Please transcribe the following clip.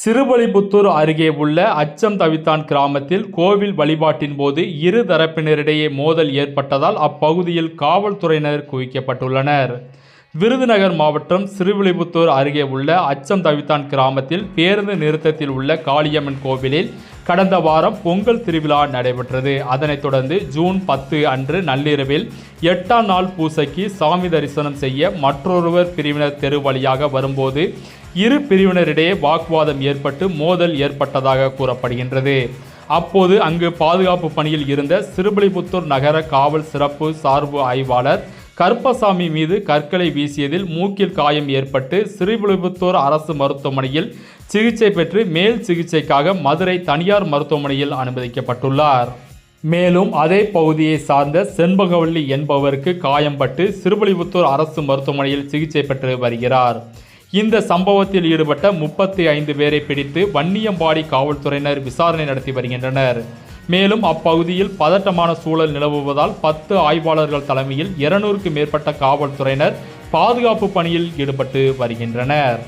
சிறுபலிபுத்தூர் அருகே உள்ள அச்சம் தவித்தான் கிராமத்தில் கோவில் வழிபாட்டின் போது இரு தரப்பினரிடையே மோதல் ஏற்பட்டதால் அப்பகுதியில் காவல்துறையினர் குவிக்கப்பட்டுள்ளனர். விருதுநகர் மாவட்டம் சிறுவில்லிபுத்தூர் அருகே உள்ள அச்சம் தவித்தான் கிராமத்தில் பேருந்து நிறுத்தத்தில் உள்ள காளியம்மன் கோவிலில் கடந்த வாரம் பொங்கல் திருவிழா நடைபெற்றது. அதனைத் தொடர்ந்து ஜூன் பத்து அன்று நள்ளிரவில் எட்டாம் நாள் பூசைக்கு சாமி தரிசனம் செய்ய மற்றொருவர் பிரிவினர் தெரு வழியாக வரும்போது இரு பிரிவினரிடையே வாக்குவாதம் ஏற்பட்டு மோதல் ஏற்பட்டதாக கூறப்படுகின்றது. அப்போது அங்கு பாதுகாப்பு பணியில் இருந்த சிறுபலிபுத்தூர் நகர காவல் சிறப்பு சார்பு ஆய்வாளர் கருப்பசாமி மீது கற்களை வீசியதில் மூக்கில் காயம் ஏற்பட்டு சிறுபலிபுத்தூர் அரசு மருத்துவமனையில் சிகிச்சை பெற்று மேல் சிகிச்சைக்காக மதுரை தனியார் மருத்துவமனையில் அனுமதிக்கப்பட்டுள்ளார். மேலும் அதே பகுதியை சார்ந்த செண்பகவல்லி என்பவருக்கு காயம்பட்டு சிறுபலிபுத்தூர் அரசு மருத்துவமனையில் சிகிச்சை பெற்று வருகிறார். இந்த சம்பவத்தில் ஈடுபட்ட முப்பத்தி ஐந்து பேரை பிடித்து வன்னியம்பாடி காவல்துறையினர் விசாரணை நடத்தி வருகின்றனர். மேலும் அப்பகுதியில் பதட்டமான சூழல் நிலவுவதால் பத்து ஆய்வாளர்கள் தலைமையில் இருநூறுக்கு மேற்பட்ட காவல்துறையினர் பாதுகாப்பு பணியில் ஈடுபட்டு வருகின்றனர்.